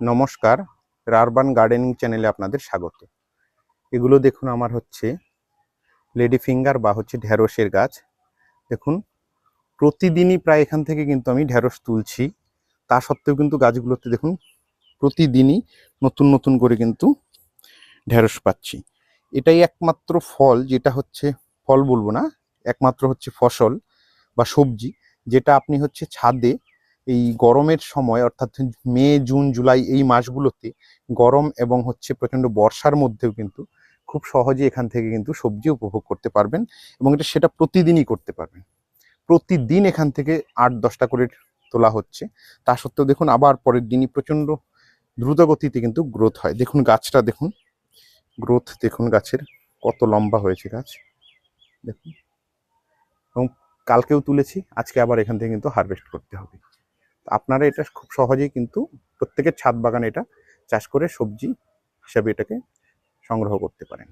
নমস্কার, রারবান গার্ডেনিং চ্যানেলে আপনাদের স্বাগত। এগুলো দেখুন আমার হচ্ছে লেডি ফিঙ্গার বা হচ্ছে ঢ্যাঁড়সের গাছ। দেখুন, প্রতিদিনই প্রায় এখান থেকে কিন্তু আমি ঢ্যাঁড়স তুলছি। তা সত্ত্বেও কিন্তু গাছগুলোতে দেখুন, প্রতিদিনই নতুন নতুন করে কিন্তু ঢ্যাঁড়স পাচ্ছি। এটাই একমাত্র ফল, যেটা হচ্ছে, ফল বলব না, একমাত্র হচ্ছে ফসল বা সবজি, যেটা আপনি হচ্ছে ছাদে এই গরমের সময়, অর্থাৎ মে, জুন, জুলাই এই মাসগুলোতে গরম এবং হচ্ছে প্রচণ্ড বর্ষার মধ্যেও কিন্তু খুব সহজে এখান থেকে কিন্তু সবজি উপভোগ করতে পারবেন এবং এটা সেটা প্রতিদিনই করতে পারবেন। প্রতিদিন এখান থেকে আট, দশটা করে তোলা হচ্ছে। তা সত্ত্বেও দেখুন আবার পরের দিনই প্রচণ্ড দ্রুত গতিতে কিন্তু গ্রোথ হয়। দেখুন গাছটা দেখুন গ্রোথ দেখুন গাছের কত লম্বা হয়েছে গাছ। দেখুন। এবং কালকেও তুলেছি, আজকে আবার এখান থেকে কিন্তু হারভেস্ট করতে হবে। আপনারা এটা খুব সহজেই কিন্তু প্রত্যেকের ছাদ বাগানে এটা চাষ করে সবজি হিসাবে এটাকে সংগ্রহ করতে পারেন।